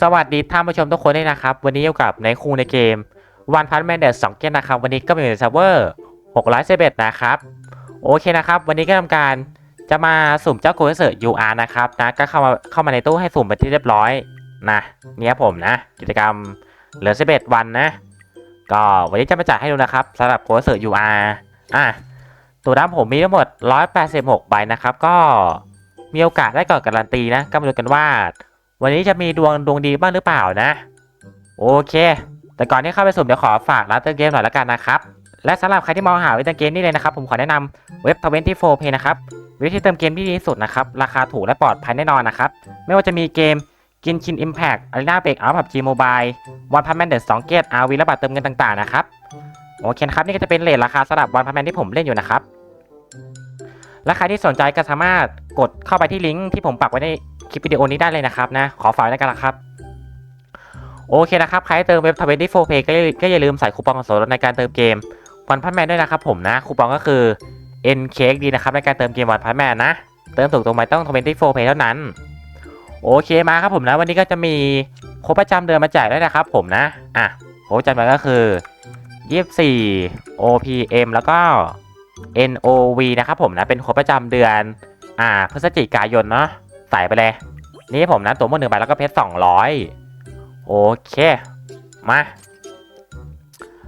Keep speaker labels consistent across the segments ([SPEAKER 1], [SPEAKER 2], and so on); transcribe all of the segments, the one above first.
[SPEAKER 1] สวัสดีท่านผู้ชมทุกคนด้วยนะครับ วันนี้อยู่กับในครูในเกมวันพันแมนเดสสองเกมนะครับ วันนี้ก็มีในเซิร์ฟเวอร์6 1 1นะครับ โอเคนะครับ วันนี้ก็ทำการจะมาสุ่มเจ้าโกลเซอร์ UR นะครับนะก็เข้ามาเข้ามาในตู้ให้สุ่มเป็นที่เรียบร้อยนะเนี่ยผมนะ กิจกรรมเหลือ11วันนะ ก็วันนี้จะมาจัดให้ดูนะครับสำหรับโกลเซอร์ UR อะตัวน้ำผมมีทั้งหมด 186 ใบนะครับ ก็มีโอกาสได้ก่อนการันตีนะ ก็มาดูกันว่า วันนี้จะมีดวงดวงดีบ้างหรือเปล่านะ โอเค แต่ก่อนที่เข้าไปสุ่มเดี๋ยวขอฝากร้านเติมเกมหน่อยละกันนะครับ และสำหรับใครที่มองหาวิธีเติมเกมนี่เลยนะครับ ผมขอแนะนำเว็บ 24 Pay นะครับวิธีเติมเกมที่ดีที่สุดนะครับ ราคาถูกและปลอดภัยแน่นอนนะครับ ไม่ว่าจะมีเกมกินชิน Impact Arena Break Out PUBG Mobile One Punch Man The Song Gate RV และบัตรเติมเงินต่างๆนะครับ โอเคนะครับ นี่ก็จะเป็นเลทราคาสำหรับ One Punch Man ที่ผมเล่นอยู่นะครับ และใครที่สนใจก็สามารถกดเข้าไปที่ลิงก์ที่ผมปักไว้ในคลิปวิดีโอนี้ได้เลยนะครับนะขอฝากไว้กันนะครับ โอเคนะครับ ใครเติมเว็บ24 Pay ก็อย่าก็อย่าลืมใส่คูปองส่วนลดในการเติมเกมวันพันแมนด้วยนะครับผมนะคูปองก็คือ N Cake ดีนะครับในการเติมเกมวันพันแมนนะ เติมถูกตรงไหมต้อง24 Pay เท่านั้น โอเคมาครับผมนะ วันนี้ก็จะมีโค้ดประจำเดือนมาแจกด้วยนะครับผมนะอะโค้ดประจำเดือนก็คือ 24 OPM แล้วก็ NOV นะครับผมนะเป็นโค้ดประจำเดือนอ่าพฤศจิกายนเนาะใส่ไปเลย นี่ผมนะตัวมือหนึ่งใบแล้วก็เพชรสองร้อยโอเค มา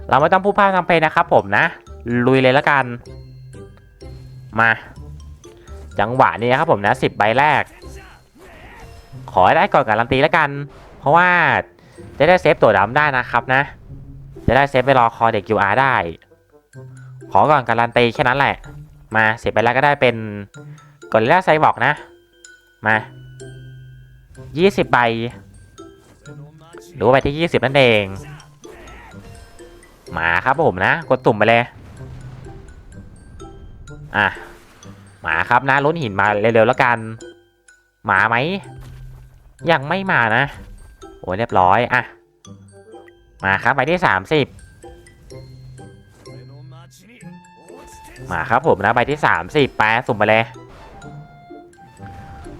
[SPEAKER 1] เราไม่ต้องพูดพร่ำทำเพลงนะครับผมนะ ลุยเลยแล้วกัน มา จังหวะนี้นะครับผมนะสิบใบแรก ขอได้ก่อนการันตีแล้วกัน เพราะว่าจะได้เซฟตัวดำได้นะครับนะ จะได้เซฟไปรอคอเด็ก UR ได้ อก่อนการันตีแค่นั้นแหละ มาเสิบใบแรกก็ได้เป็นกอริลลาไซบอร์กนะ มายี่สิบใบหรือว่าใบที่ยี่สิบนั่นเอง มาครับผมนะ กดตุ่มไปเลย อะ มาครับนะลุ้นหินมาเร็วๆแล้วกัน มาไหม ยังไม่มานะ โอ้เรียบร้อย อะ มาครับใบที่สา มาครับผมนะใบที่สามสิบแปะสุ่มไปเลย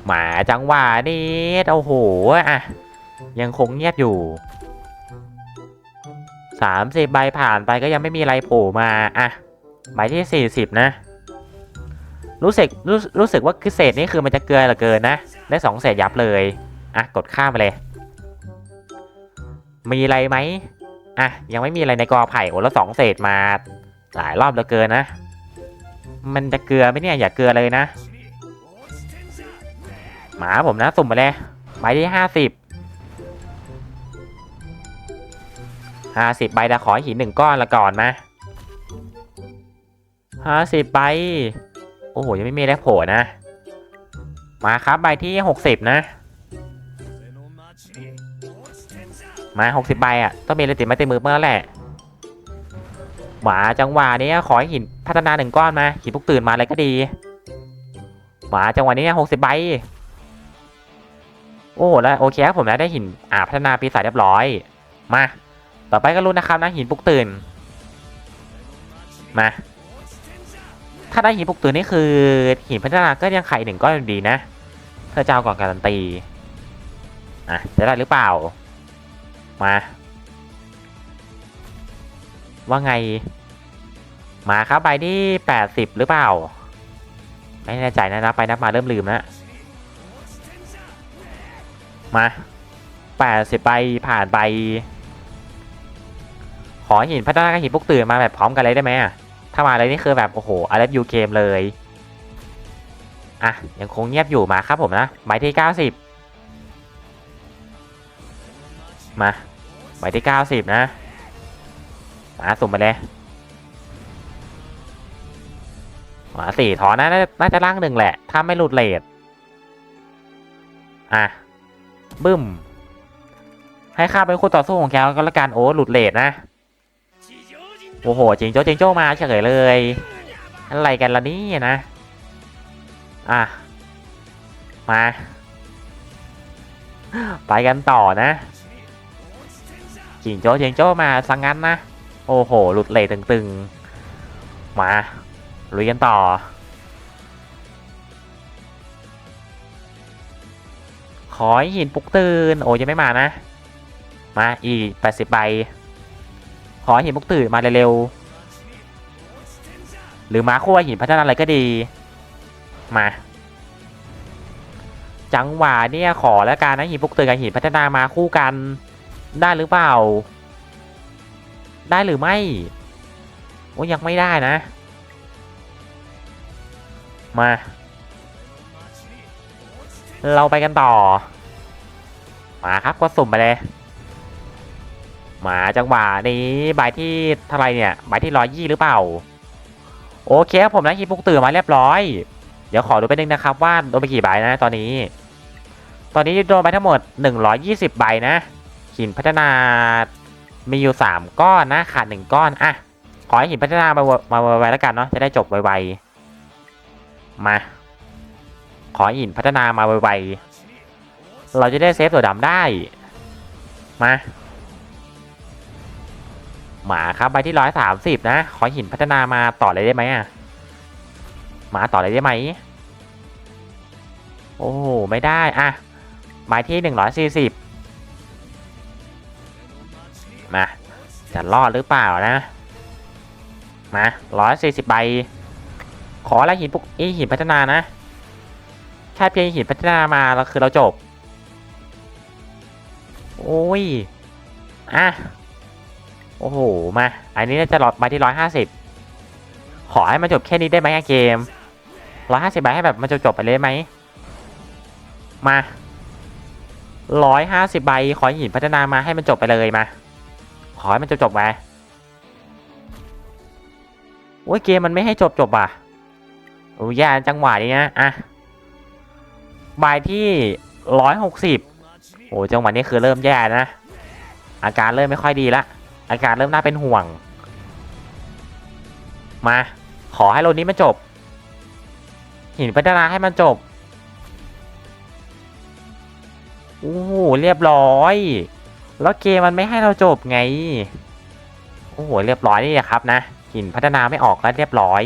[SPEAKER 1] หมาจังหวะนี้โอ้โหอะ ยังคงเงียบอยู่สามสิบใบผ่านไปก็ยังไม่มีอะไรโผล่มาอะใบที่สี่สิบนะ รู้สึกรู้รู้สึกว่าคือเศษนี่คือมันจะเกลือเหลือเกินนะ ได้สองเศษยับเลย อะ กดข้ามไปเลย มีอะไรไหมอะ ยังไม่มีอะไรในกอไผ่โอ้แล้วสองเศษมา หลายรอบเหลือเกินนะ มันจะเกลือไหมเนี่ยอย่าเกลือเลยนะ หมาผมนะสุ่มมาเลยใบที่ห้าสิบห้าสิบใบแต่ขอหินหนึ่งก้อนละก่อนมาห้าสิบใบ โอ้โห ยังไม่มีอะไรโผล่นะ มาครับใบที่หกสิบนะ มาหกสิบใบอะ ต้องมีอะไรติดไม้ติดมือเมื่อแหละ มาจังหวะนี้ขอให้หินพัฒนาหนึ่งก้อนมาหินพวกตื่นมาเลยก็ดีหมาจังหวะนี้หกสิบใบโอ้แล้วโอเคครับผมนะได้หินอ่าพัฒนาปีศาจเรียบร้อย มา ต่อไปก็รู้นะครับนะหินปลุกตื่น มา ถ้าได้หินปลุกตื่นนี่คือหินพัฒนาก็ยังไข่หนึ่งก็ยังดีนะเพื่อเจ้าก่อนการันตีอะจะได้หรือเปล่า มา ว่าไง มาครับใบที่แปดสิบหรือเปล่า ไม่แน่ใจนะนับไปนับมาเริ่มลืมแล้วมาแปดสิบใบผ่านไป ขอหินพัฒนากับหินพวกตื่นมาแบบพร้อมกันเลยได้ไหมอะถ้ามาเลยนี่คือแบบโอ้โหอะไรยูเกมเลยอะยังคงเงียบอยู่มาครับผมนะใบที่เก้าสิบมาใบที่เก้าสิบนะ มาสุ่มไปเลยมาสี่ถอนนะน่าน่าจะล่างหนึ่งแหละ ถ้าไม่หลุดเลทอะ บึ้ม ให้ข้าเป็นคู่ต่อสู้ของแกก็แล้วกันโอ้หลุดเลทนะ โอ้โหจิงโจ้จิงโจ้มาเฉยเลย อะไรกันล่ะนี่นะ อะ มา ไปกันต่อนะจิงโจ้จิงโจ้มาสังงั้นนะ โอ้โห หลุดเลทตึงๆ มาลุยกันต่อ ขอหินปุกตื่น โอ้ยังไม่มานะ มาอีก 80 ใบ ขอหินปุกตื่นมาเร็วๆ หรือมาคู่หินพัฒนาอะไรก็ดี มา จังหวะเนี่ยขอแล้วกันนะหินปุกตื่นกับหินพัฒนามาคู่กันได้หรือเปล่า ได้หรือไม่ โอ้ยังไม่ได้นะ มา เราไปกันต่อ มาครับก็สุ่มไปเลย มาจังหวะนี้ใบที่เท่าไรเนี่ยใบที่ร้อยยี่หรือเปล่า โอเคครับผมนะฮิปปุกตื่นมาเรียบร้อย เดี๋ยวขอดูไปนึงนะครับว่าโดนไปกี่ใบนะตอนนี้ ตอนนี้โดนไปทั้งหมด 120 ใบนะหินพัฒนา มีอยู่ 3 ก้อนนะขาด 1 ก้อน อะ ขอให้หินพัฒนามามาไวๆแล้วกันเนาะจะได้จบไวๆมา ขอให้หินพัฒนามาไวๆเราจะได้เซฟตัวดำได้ มาหมาครับใบที่ร้อยสามสิบนะ ขอหินพัฒนามาต่อเลยได้ไหมอะมาต่อเลยได้ไหม โอ้ไม่ได้อะใบที่หนึ่งร้อยสี่สิบ มา จะรอดหรือเปล่านะ มาร้อยสี่สิบใบ ขออะไรหินปุกอีหินพัฒนานะ แค่เพียงหินพัฒนามาเราคือเราจบ โอ้ย อะ โอ้โห มา อันนี้น่าจะหลอดมาที่ร้อยห้าสิบขอให้มันจบแค่นี้ได้ไหมเกมร้อยห้าสิบใบให้แบบมันจบจบไปเลยไหม มาร้อยห้าสิบใบขอหินพัฒนามาให้มันจบไปเลยมา ขอให้มันจบจบไปโอ้ยเกมมันไม่ให้จบจบอะโอ้ยแย่จังหวะนี้นะอะใบที่ร้อยหกสิบโอ้จังหวะนี้คือเริ่มแย่นะ อาการเริ่มไม่ค่อยดีละ อาการเริ่มน่าเป็นห่วง มา ขอให้โลนี้มันจบ หินพัฒนาให้มันจบโอ้โหเรียบร้อย แล้วเกมมันไม่ให้เราจบไง โอ้โห เรียบร้อยนี่ครับนะ หินพัฒนาไม่ออกแล้วเรียบร้อย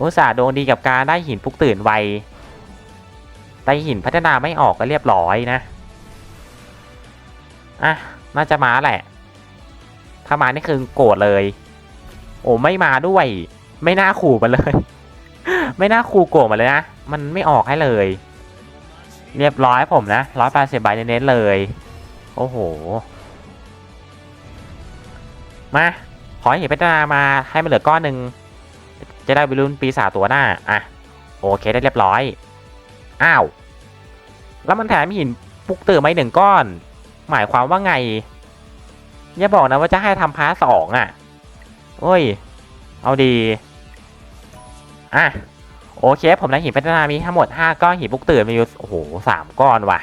[SPEAKER 1] อุตส่าห์โดนดีกับการได้หินปลุกตื่นไวแต่หินพัฒนาไม่ออกก็เรียบร้อยนะ อะ น่าจะมาแหละ ถ้ามานี่คือโกรธเลย โอ้ไม่มาด้วย ไม่น่าขู่มันเลย ไม่น่าขู่โกรธมันเลยนะ มันไม่ออกให้เลย เรียบร้อยผมนะร้อยแปดสิบใบเน้นๆเลย โอ้โห มา ขอให้เห็นพัฒนามาให้มันเหลือก้อนหนึ่ง จะได้วิรุณปีศาจตัวหน้า อะ โอเคได้เรียบร้อย อ้าว แล้วมันแถมหินปลุกตื่นมาหนึ่งก้อน หมายความว่าไง อย่าบอกนะว่าจะให้ทำพาร์ทสองอะ โอ้ย เอาดี อะ โอเค ผมนะหินพัฒนามีทั้งหมด 5 ก้อนหินปลุกตื่นมีอยู่โอ้โหสามก้อนว่ะ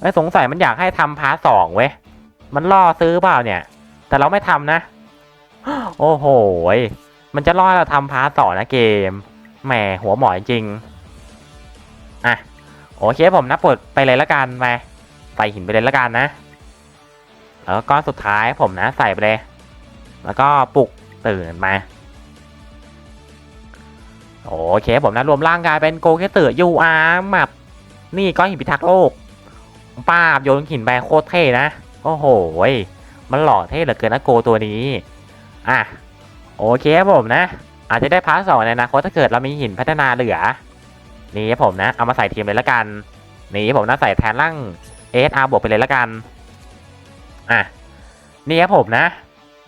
[SPEAKER 1] ไม่สงสัยมันอยากให้ทำพาร์ทสองเว้ย มันล่อซื้อเปล่าเนี่ย แต่เราไม่ทำนะ โอ้โห มันจะล่อเราทำพาร์ทสองนะเกม แหมหัวหมอจริงอะโอเคผมนับปดไปเลยละกันมาใส่หินไปเลยละกันนะ แล้วก็สุดท้ายผมนะใส่ไปเลย แล้วก็ปลุกตื่นมา โอเคผมนะรวมร่างกายเป็นโกเกตือยูอาร์มับนี่ก้อนหินพิทักษ์โลกป้าบโยนหินไปโคตรเท่นะโอ้โหมันหล่อเท่เหลือเกินนะโกตัวนี้อะโอเคครับผมนะ อาจจะได้พาร์ทสองในอนาคตถ้าเกิดเรามีหินพัฒนาเหลือ นี่ครับผมนะ เอามาใส่ทีมเลยละกัน นี่ผมนะใส่แทนร่าง ASR บวกไปเลยละกันอะนี่ครับผมนะ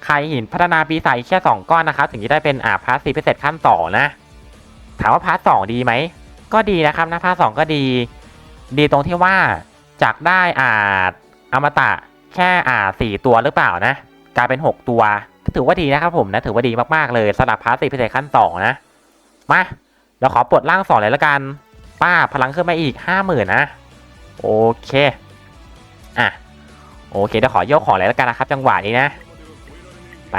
[SPEAKER 1] ใครหินพัฒนาปีศาจแค่2ก้อนนะครับถึงจะได้เป็นอ่าพาร์ทสี่พิเศษขั้นต่อนะ ถามว่าพาร์ทสองดีไหม ก็ดีนะครับนะพาร์ทสองก็ดี ดีตรงที่ว่าจากได้อ่าอมตะแค่อ่าสี่ตัวหรือเปล่านะ กลายเป็น 6 ตัว ถือว่าดีนะครับผมนะถือว่าดีมากๆเลยสำหรับพาร์ทสี่พิเศษขั้นสองนะ มาเราขอปลดร่างสองเลยละกัน ป้าพลังขึ้นมาอีกห้าหมื่นนะโอเคอะโอเคเดี๋ยวขอโยกของเลยละกันนะครับ จังหวะนี้นะไป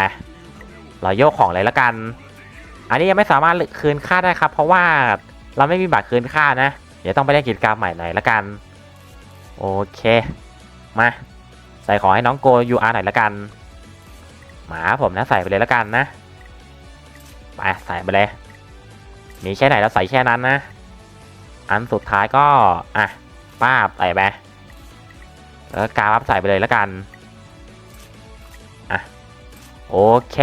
[SPEAKER 1] เราโยกของเลยละกัน อันนี้ยังไม่สามารถคืนค่าได้ครับ เพราะว่าเราไม่มีบัตรคืนค่านะ เดี๋ยวต้องไปเล่นกิจกรรมใหม่หน่อยละกัน โอเค มาใส่ของให้น้องโกยูอาร์หน่อยละกัน หมาผมนะใส่ไปเลยละกันนะ ไปใส่ไปเลย มีแค่ไหนเราใส่แค่นั้นนะ อันสุดท้ายก็อะป้าบใส่ไปแล้วกาบับใส่ไปเลยล้วกัน อะ โอเค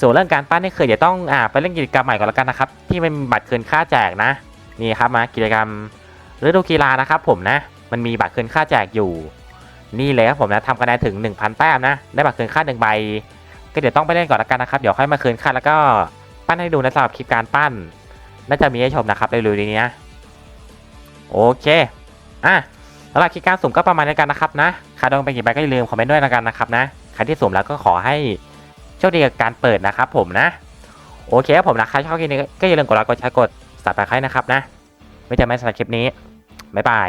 [SPEAKER 1] ส่วนเรื่องการปั้นนี่คือเดี๋ยวต้องอ่าไปเล่นกิจกรรมใหม่ก่อนแล้วกันนะครับ ที่มันมีบัตรคืนค่าแจกนะนี่ครับมากิจกรรมฤดูกีฬานะครับผมนะมันมีบัตรคืนค่าแจกอยู่ นี่เลยครับผมนะทำคะแนนถึง 1,000 แต้มนะได้บัตรคืนค่าหนึ่งใบ ก็เดี๋ยวต้องไปเล่นก่อนแล้วกันนะครับเดี๋ยวค่อยมาคืนค่าแล้วก็ปั้นให้ดูนะสำหรับคลิปการปั้น น่าจะมีให้ชมนะครับเร็วๆนี้นะโอเคอะสำหรับคลิปการสุ่มก็ประมาณนี้กันนะครับนะใครโดนไปกี่ใบก็อย่าลืมคอมเมนต์ด้วยแล้วกันนะครับนะใครที่สุ่มแล้วก็ขอให้ โชคดีกับการเปิดนะครับผมนะ โอเคครับผมนะใครชอบคลิปนี้ก็อย่าลืมกดไลค์กดแชร์กดสับตะไคร้นะครับนะ ไม่จอกันใหม่สำหรับคลิปนี้บ๊ายบาย